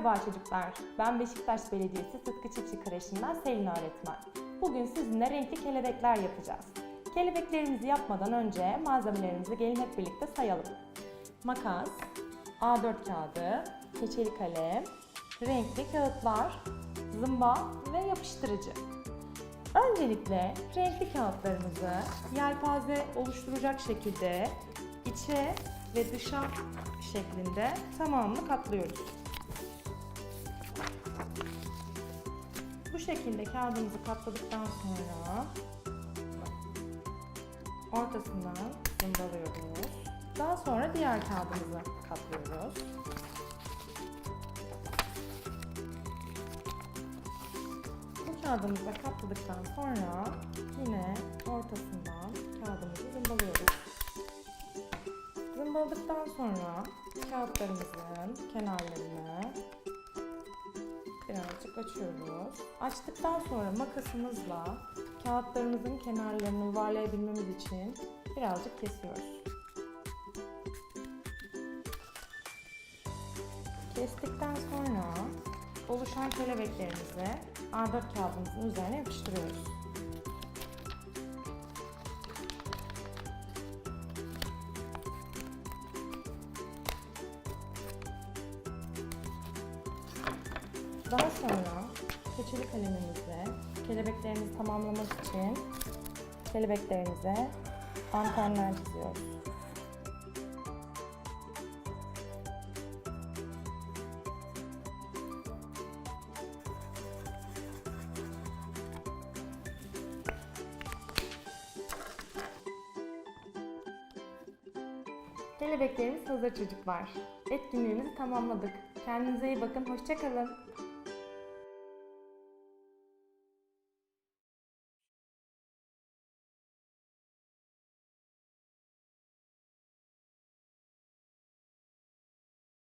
Merhaba çocuklar. Ben Beşiktaş Belediyesi Sıtkı Çiftçi Kreşi'nden Selin öğretmen. Bugün sizinle renkli kelebekler yapacağız. Kelebeklerimizi yapmadan önce malzemelerimizi gelin hep birlikte sayalım. Makas, A4 kağıdı, keçeli kalem, renkli kağıtlar, zımba ve yapıştırıcı. Öncelikle renkli kağıtlarımızı yelpaze oluşturacak şekilde içe ve dışa şeklinde tamamını katlıyoruz. Şekilde kağıdımızı katladıktan sonra ortasından zımbalıyoruz. Daha sonra diğer kağıdımızı katlıyoruz. Bu kağıdımızı da katladıktan sonra yine ortasından kağıdımızı zımbalıyoruz. Zımbaladıktan sonra kağıtlarımızın kenarlarını birazcık açıyoruz. Açtıktan sonra makasımızla kağıtlarımızın kenarlarını yuvarlayabilmemiz için birazcık kesiyoruz. Kestikten sonra oluşan kelebeklerimizi A4 kağıdımızın üzerine yapıştırıyoruz. Daha sonra keçeli kalemimizle kelebeklerimizi tamamlamak için kelebeklerimize antenler çiziyoruz. Kelebeklerimiz hazır çocuklar. Etkinliğimizi tamamladık. Kendinize iyi bakın. Hoşçakalın.